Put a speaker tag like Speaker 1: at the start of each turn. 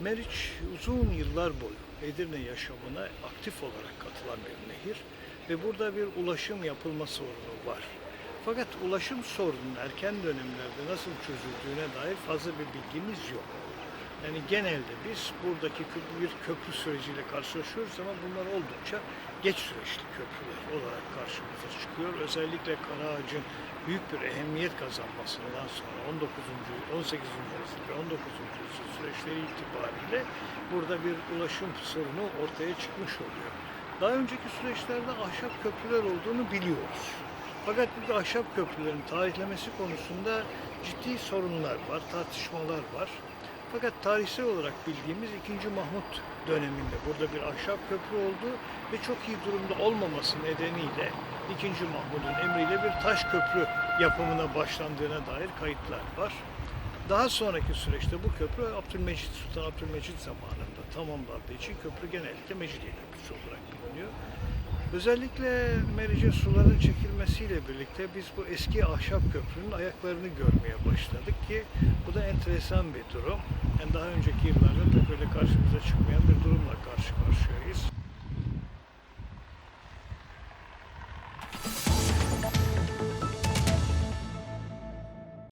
Speaker 1: Meriç uzun yıllar boyu Edirne yaşamına aktif olarak katılan bir nehir ve burada bir ulaşım yapılma sorunu var. Fakat ulaşım sorunun erken dönemlerde nasıl çözüldüğüne dair fazla bir bilgimiz yok. Yani genelde biz buradaki bir köprü süreciyle karşılaşıyoruz ama bunlar oldukça geç süreçli köprüler olarak karşımıza çıkıyor. Özellikle Karaağaç'ın büyük bir ehemmiyet kazanmasından sonra 19. 18. yüzyıl ve 19. yüzyıl süreçleri itibariyle burada bir ulaşım sorunu ortaya çıkmış oluyor. Daha önceki süreçlerde ahşap köprüler olduğunu biliyoruz. Fakat bu ahşap köprülerin tarihlemesi konusunda ciddi sorunlar var, tartışmalar var. Fakat tarihsel olarak bildiğimiz 2. Mahmut döneminde burada bir ahşap köprü oldu ve çok iyi durumda olmaması nedeniyle 2. Mahmut'un emriyle bir taş köprü yapımına başlandığına dair kayıtlar var. Daha sonraki süreçte bu köprü Abdülmecit, Sultan Abdülmecit zamanında tamamlandığı için köprü genellikle Mecidiye Köprüsü olarak biliniyor. Özellikle Meriç'in suların çekilmesiyle birlikte biz bu eski ahşap köprünün ayaklarını görmeye başladık ki bu da enteresan bir durum. Yani daha önceki yıllarda pek öyle karşımıza çıkmayan bir